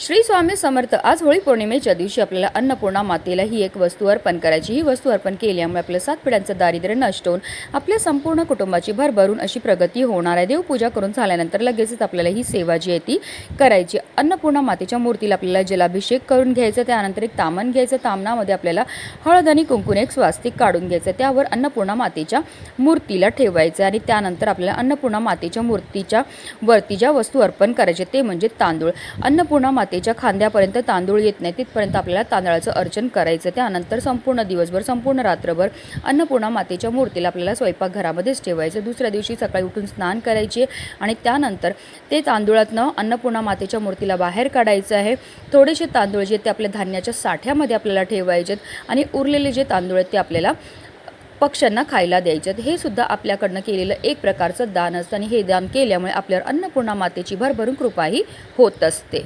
श्री स्वामी समर्थ आज होळी पौर्णिमेच्या दिवशी आपल्याला अन्नपूर्णा मातेला ही एक वस्तू अर्पण करायची. ही वस्तू अर्पण केल्यामुळे आपल्या सात पिढ्यांचं दारिद्र्य नष्ट होऊन आपल्या संपूर्ण कुटुंबाची भरभरून अशी प्रगती होणार आहे. देवपूजा करून झाल्यानंतर लगेचच आपल्याला ही सेवा जी आहे ती करायची. अन्नपूर्णा मातेच्या मूर्तीला आपल्याला जलाभिषेक करून घ्यायचं त्यानंतर एक तामण घ्यायचं तामणामध्ये आपल्याला हळद आणि कुंकून एक स्वास्तिक काढून घ्यायचं. त्यावर अन्नपूर्णा मातेच्या मूर्तीला ठेवायचं आणि त्यानंतर आपल्याला अन्नपूर्णा मातेच्या मूर्तीच्या वरती ज्या वस्तू अर्पण करायचे ते म्हणजे तांदूळ. अन्नपूर्णा माते मातेच्या खांद्यापर्यंत तांदूळ येत नाही तिथपर्यंत आपल्याला तांदळाचं अर्चन करायचं. त्यानंतर संपूर्ण दिवसभर संपूर्ण रात्रभर अन्नपूर्णा मातेच्या मूर्तीला आपल्याला स्वयंपाकघरामध्येच ठेवायचं. दुसऱ्या दिवशी सकाळी उठून स्नान करायचे आणि त्यानंतर ते तांदूळातनं अन्नपूर्णा मातेच्या मूर्तीला बाहेर काढायचं आहे. थोडेसे तांदूळ जे ते आपल्या धान्याच्या साठ्यामध्ये आपल्याला ठेवायचे आणि उरलेले जे तांदूळ आहेत ते आपल्याला पक्ष्यांना खायला द्यायचे आहेत. हे सुद्धा आपल्याकडनं केलेलं एक प्रकारचं दान असतं आणि हे दान केल्यामुळे आपल्यावर अन्नपूर्णा मातेची भरभरून कृपाही होत असते.